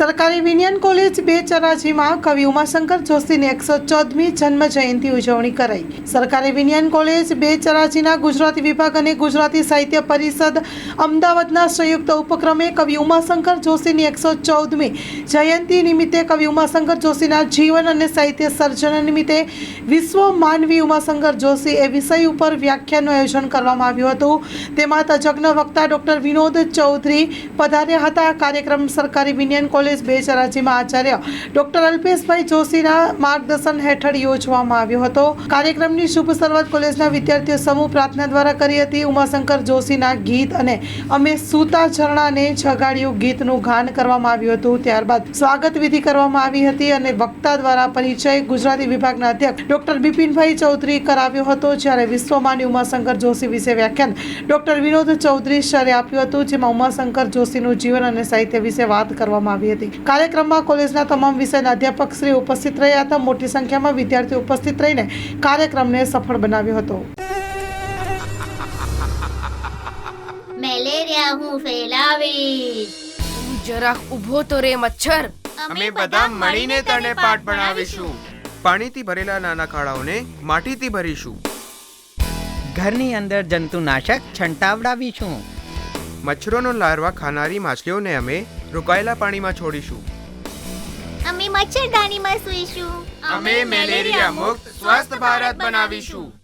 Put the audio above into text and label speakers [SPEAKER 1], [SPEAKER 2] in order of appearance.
[SPEAKER 1] સરકારી વિનિયન કોલેજ બે ચરાજીમાં કવિ ઉમાશંકર જોશીની એકસો ચૌદમી જન્મ જયંતિ ઉજવણી કરાઈ. સરકારી વિનિયન કોલેજ બે ચરાજીના ગુજરાતી વિભાગ અને ગુજરાતી સાહિત્ય પરિષદ અમદાવાદના સંયુક્ત ઉપક્રમે કવિ ઉમાશંકર જોશીની એકસો ચૌદમી જયંતિ નિમિત્તે કવિ ઉમાશંકર જોશીના જીવન અને સાહિત્ય સર્જન નિમિત્તે વિશ્વ માનવી ઉમાશંકર જોશી એ વિષય ઉપર વ્યાખ્યાનનું આયોજન કરવામાં આવ્યું હતું. તેમાં તજજ્ઞ વક્તા ડોક્ટર વિનોદ ચૌધરી પધાર્યા હતા. કાર્યક્રમ સરકારી વિનિયન કોલેજ બે ચરાજીમાં આચાર્ય ડોક્ટર અલ્પેશભાઈ જોશીના માર્ગદર્શન હેઠળ યોજવામાં આવ્યો હતો. કાર્યક્રમની શુભ શરૂઆત કોલેજના વિદ્યાર્થીઓ સમૂહ પ્રાર્થના દ્વારા કરી હતી. ઉમાશંકર જોશીના ગીત અને અમે સૂતા ઝરણાને છગાડ્યું ગીતનું ગાન કરવામાં આવ્યું હતું. ત્યારબાદ સ્વાગત વિધિ કરવામાં આવી હતી અને વક્તા દ્વારા પરિચય ગુજરાતી વિભાગના અધ્યક્ષ ડોક્ટર બિપિનભાઈ ચૌધરી કરાવ્યો હતો. જ્યારે વિશ્વમાની ઉમાશંકર જોશી વિશે વ્યાખ્યાન ડોક્ટર વિનોદ ચૌધરી સરે આપ્યું હતું, જેમાં ઉમાશંકર જોશીનું જીવન અને સાહિત્ય વિશે વાત કરવામાં આવી હતી. કાર્યક્રમમાં કોલેજના તમામ વિષયના અધ્યાપક શ્રી ઉપસ્થિત રહ્યા હતા. મોટી સંખ્યામાં વિદ્યાર્થીઓ ઉપસ્થિત રહીને કાર્યક્રમને સફળ બનાવ્યો હતો.
[SPEAKER 2] મેલેરિયા હું ફેલાવીશ.
[SPEAKER 3] તું જરાક ઊભો તો રે મચ્છર.
[SPEAKER 4] અમે બધા મળીને તને પાઠ ભણાવીશું. પાણીથી ભરેલા નાના ખાડાઓને માટીથી ભરીશું.
[SPEAKER 5] ઘરની અંદર જંતુનાશક છંટાવડાવીશું.
[SPEAKER 4] મચ્છરોનો લાર્વા ખાનારી માછલીઓને અમે રોકાયેલા પાણીમાં છોડીશું.
[SPEAKER 2] અમે મચ્છરદાનીમાં સૂઈશું.
[SPEAKER 4] અમે મેલેરિયા મુક્ત સ્વસ્થ ભારત બનાવીશું.